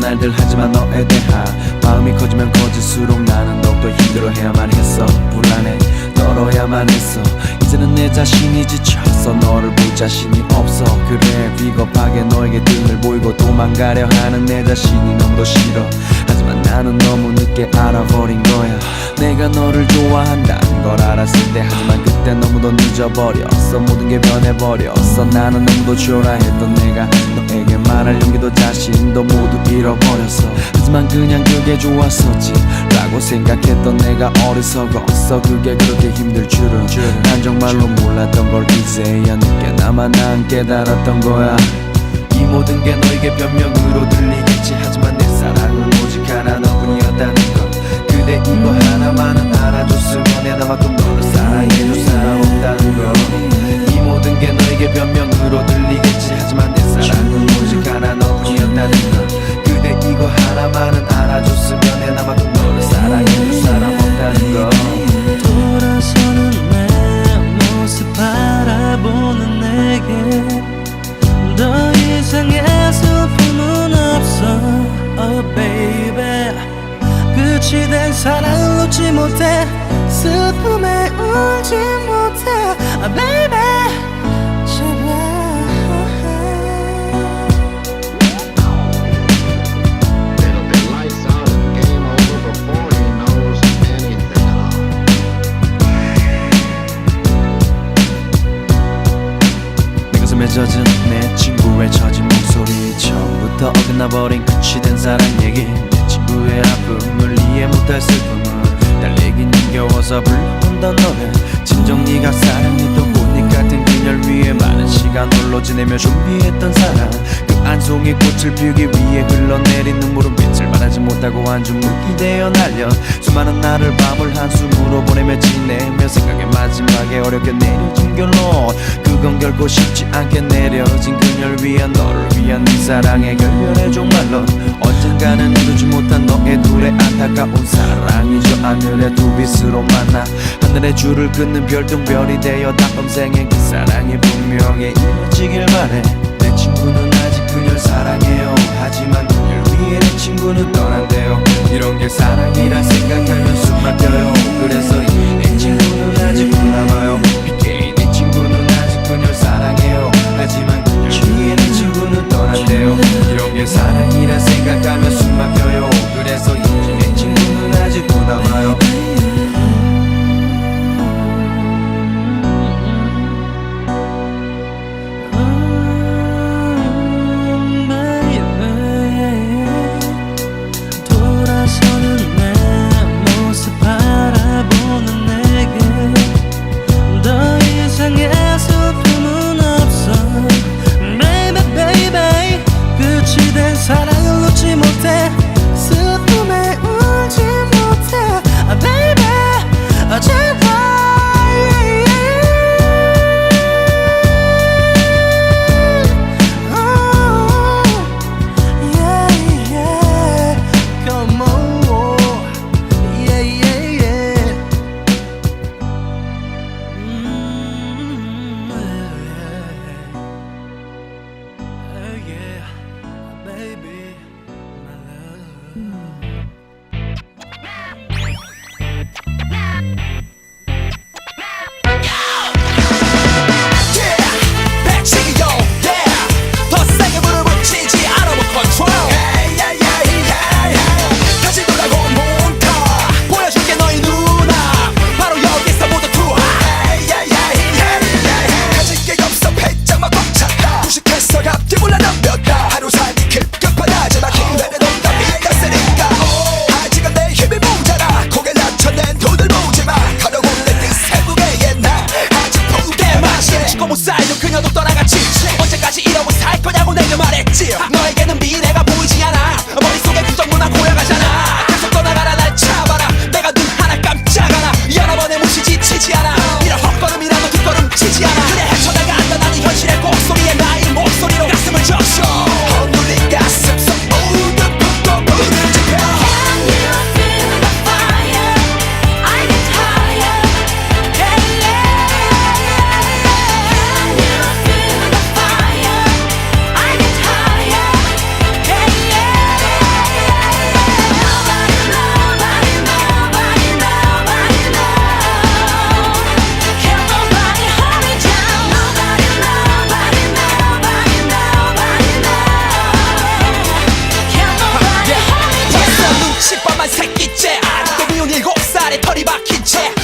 말들 하지만 너에 대한 마음이 커지면 커질수록 나는 더욱더 힘들어해야만 했어. 불안해. 떨어야만 했어. 이제는 내 자신이 지쳤어 너를 볼 자신이 없어. 그래 비겁하게 너에게 등을 보이고 도망가려 하는 내 자신이 너무도 싫어. 하지만 나는 너무 늦게 내가 너를 좋아한다는 걸 알았을 때 하지만 그때 너무도 늦어버렸어. 모든 게 변해버렸어. 나는 너무도 초라했던 내가 너에게 말할 용기도 자신도 모두 잃어버렸어. 하지만 그냥 그게 좋았었지 라고 생각했던 내가 어리석었어. 그게 그렇게 힘들 줄은 난 정말로 몰랐던 걸 이제야 늦게나마 난 깨달았던 거야. 이 모든 게 너에게 변명으로 들리겠지. 하지만 내 사랑은 그대 이거 하나만은 알아줬으면 해 나만큼 너를 사랑해줄 사람 없다는 걸이 모든 게 너에게 변명으로 들리겠지. 하지만 내 사랑은 오직 하나 너뿐이었다는 걸 그대 이거 하나만은 알아줬으면 해 나만큼 너를 사랑해줄 사람 없다는 걸 돌아서는 내 모습 바라보는 내게 더 이상의 슬픔은 없어. Oh baby. 끝이 된 놓지 못해. 슬픔에 울지 못해. Oh baby. 젖은 내 친구의 처진 목소리 처음부터 어긋나버린 끝이 된 사랑 얘기. 내 친구의 아픔을 이해 못할 슬픔 힘겨워서 불러본던 노래 진정 네가 사랑했던 꽃잎 같은 그녀를 위해 많은 시간 홀로 지내며 준비했던 사랑. 그한 송이 꽃을 피우기 위해 흘러내린 눈물은 빛을 발하지 못하고 한줌 묵이 되어 날려. 수많은 날을 밤을 한숨으로 보내며 지내며 생각의 마지막에 어렵게 내려진 결론. 그건 결코 쉽지 않게 내려진 그녀를 위한 너를 위한 네 사랑의 결렬의 종말론 언젠가는 이루지 못한 너의 둘의 안타까운 사랑이 저 하늘의 두 빛으로 만나 하늘의 줄을 끊는 별똥별이 되어 다음 생엔 그 사랑이 분명히 이루어지길 바래 내 친구는 아직 그녀를 사랑해요. 하지만 그녀를 위해 내 친구는 떠난대요. 이런 게 사랑이라 생각하면 숨 막혀 아